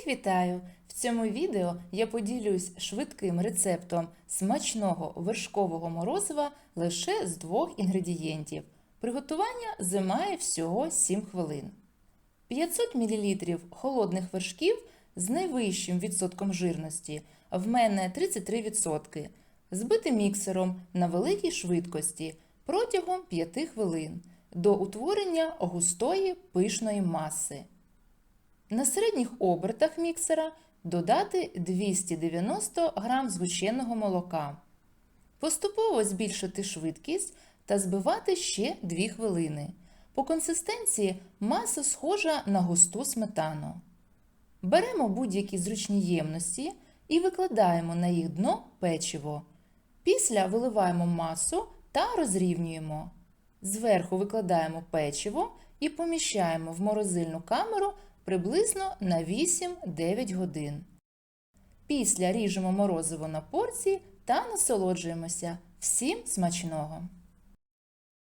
Всіх вітаю! В цьому відео я поділюсь швидким рецептом смачного вершкового морозива лише з двох інгредієнтів. Приготування займає всього 7 хвилин. 500 мл холодних вершків з найвищим відсотком жирності, в мене 33%, збити міксером на великій швидкості протягом 5 хвилин до утворення густої пишної маси. На середніх обертах міксера додати 290 г згущеного молока. Поступово збільшити швидкість та збивати ще 2 хвилини. По консистенції маса схожа на густу сметану. Беремо будь-які зручні ємності і викладаємо на їх дно печиво. Після виливаємо масу та розрівнюємо. Зверху викладаємо печиво і поміщаємо в морозильну камеру приблизно на 8-9 годин. Після ріжемо морозиво на порції та насолоджуємося. Всім смачного!